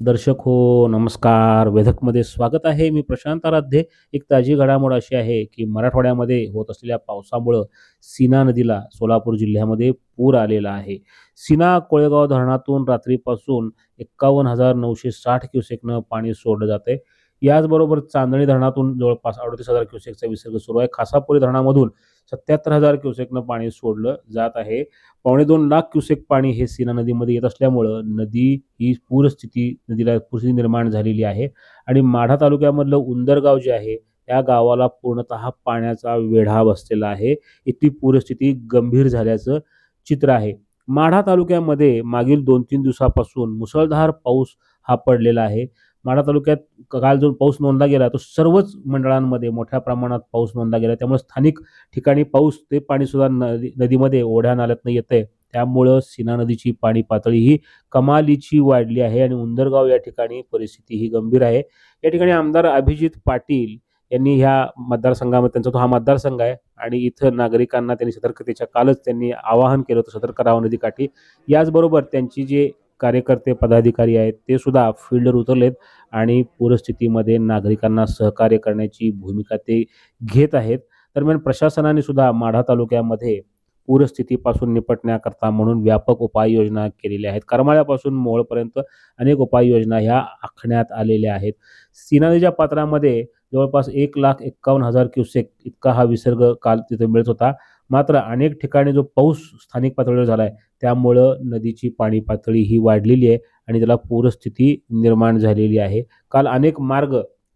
दर्शक हो नमस्कार. वेधकमध्ये स्वागत आहे. मी प्रशांत आराध्ये. एक ताजी घडामोड अशी आहे की मराठवाड्यामध्ये होत असलेल्या पावसामुळं सीना नदीला सोलापूर जिल्ह्यामध्ये पूर आलेला आहे. सीना कोळेगाव धरणातून रात्रीपासून एक्कावन्न हजार नऊशे साठ क्युसेकनं पाणी सोडलं जाते याचबरोबर चांदणी धरणातून जवळपास अडतीस हजार क्युसेकचा विसर्ग सुरू आहे. खासापुरी धरणामधून सत्याहत्तर हजार क्युसेकनं पाणी सोडलं जात आहे. पावणे दोन लाख क्युसेक पाणी हे सीना नदीमध्ये येत असल्यामुळं नदी ही पूरस्थिती नदीला पूरस्थिती निर्माण झालेली आहे. आणि माढा तालुक्यामधलं उंदरगाव जे आहे त्या गावाला पूर्णतः पाण्याचा वेढा बसलेला आहे. इतकी पूरस्थिती गंभीर झाल्याचं चित्र आहे. माढा तालुक्यामध्ये मागील दोन तीन दिवसापासून मुसळधार पाऊस हा पडलेला आहे. माढा तालुक्यात काल जो पाऊस नोंदला गेला तो सर्वच मंडळांमध्ये मोठ्या प्रमाणात पाऊस नोंदला गेला. त्यामुळे स्थानिक ठिकाणी पाऊस ते पाणीसुद्धा नदी नदीमध्ये ओढ्या नाल्यातनं आहे त्यामुळं सीना नदीची पाणी पातळी ही कमालीची वाढली आहे आणि उंदरगाव या ठिकाणी परिस्थिती ही गंभीर आहे. या ठिकाणी आमदार अभिजित पाटील यांनी ह्या मतदारसंघामध्ये त्यांचा तो हा मतदारसंघ आहे आणि इथं नागरिकांना त्यांनी सतर्कतेच्या कालच त्यांनी आवाहन केलं होतं सतर्क राहावं नदीकाठी याचबरोबर त्यांची जे कार्यकर्ते पदाधिकारी आहेत ते सुद्धा फील्डवर उतरलेत आणि पूरस्थितीमध्ये नागरिकांना सहकार्य करण्याची भूमिका ते घेत आहेत. दरम्यान प्रशासनाने सुद्धा माढा तालुक्यामध्ये पूरस्थितीपासून निपटण्याकरता म्हणून व्यापक उपाययोजना केलेल्या आहेत. करमाळ्यापासून मोळपर्यंत अनेक उपाययोजना ह्या आखण्यात आलेल्या आहेत. सीनादीच्या पात्रामध्ये जवळपास एक लाख एक्कावन्न हजार क्युसेक इतका हा विसर्ग काल तिथे मिळत होता. मात्र अनेक ठिकाणी जो पाऊस स्थानिक पातळीवर झाला आहे त्यामुळं नदीची पाणी पातळी ही वाढलेली आहे आणि त्याला पूरस्थिती निर्माण झालेली आहे. काल अनेक मार्ग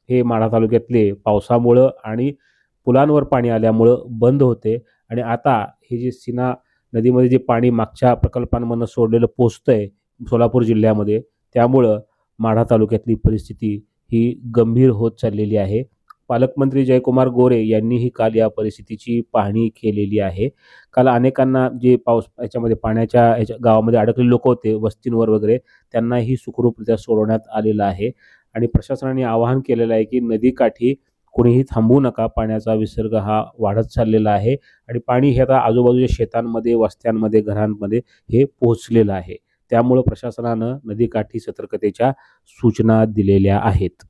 हे माढा तालुक्यातले पावसामुळं आणि पुलांवर पाणी आल्यामुळं बंद होते आणि आता हे जे सीना नदीमध्ये जे पाणी मागच्या प्रकल्पांमधनं सोडलेलं पोचतंय सोलापूर जिल्ह्यामध्ये त्यामुळं माढा तालुक्यातली परिस्थिती ही गंभीर होत चाललेली आहे. पालकमंत्री जयकुमार गोरे यांनीही काल या परिस्थितीची पाहणी केलेली आहे. काल अनेकांना जे पाऊस याच्यामध्ये पाण्याच्या याच्या गावामध्ये अडकलेले लोक होते वस्तींवर वगैरे त्यांनाही सुखरूपरित्या सोडवण्यात आलेलं आहे. आणि प्रशासनाने आवाहन केलेलं आहे की नदीकाठी कोणीही थांबू नका पाण्याचा विसर्ग हा वाढत चाललेला आहे आणि पाणी हे आता आजूबाजूच्या शेतांमध्ये वस्त्यांमध्ये घरांमध्ये हे पोहोचलेलं आहे. त्यामुळं प्रशासनानं नदीकाठी सतर्कतेच्या सूचना दिलेल्या आहेत.